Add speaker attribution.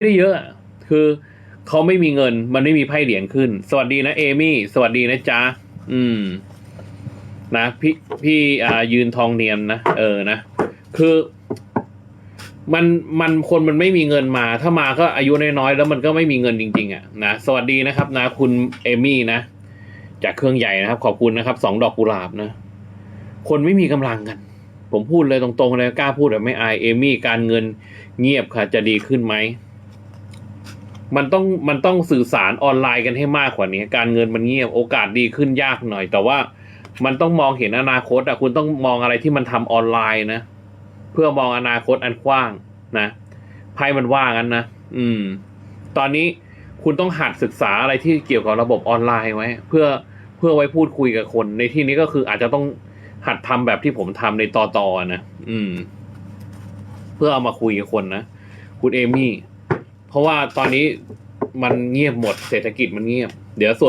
Speaker 1: ไม่ได้เยอะ คือเขาไม่มีเงิน มันไม่มีไพ่เหรียญขึ้น สวัสดีนะเอมี่ สวัสดีนะจ๊ะ อืม นะพี่พี่อ่ายืนทองเนียมนะ เออนะ คือมันมันคนมันไม่มีเงินมา ถ้ามาก็อายุน้อยๆแล้วมันก็ไม่มีเงินจริง ๆ อะนะสวัสดีนะครับ นะ คุณเอมี่นะจากเครื่องใหญ่นะครับ ขอบคุณนะครับสองดอกกุหลาบนะ คนไม่มีกำลังกัน ผมพูดเลยตรงๆเลยกล้าพูดแบบไม่อายเอมี่การเงินเงียบค่ะจะดีขึ้นไหม มันต้องมันต้องสื่อสารออนไลน์กันให้มากกว่านี้ การเงินมันเงียบโอกาสดีขึ้นยากหน่อย แต่ว่ามันต้องมองเห็นอนาคตอะคุณต้องมองอะไรที่มันทำออนไลน์นะ เพื่อมองอนาคตอันกว้างนะไพ่มันว่างั้นนะอืม ตอนนี้คุณต้องหัดศึกษาอะไรที่เกี่ยวกับระบบออนไลน์ไว้ เพื่อเพื่อไว้พูดคุยกับคน ในที่นี้ก็คืออาจจะต้องหัดทำแบบที่ผมทำในตอต่อๆนะอืม เพื่อเอามาคุยกับคนนะคุณเอมี่ เพราะว่าตอนนี้มันเงียบหมดเศรษฐกิจมันเงียบ เดี๋ยวสวด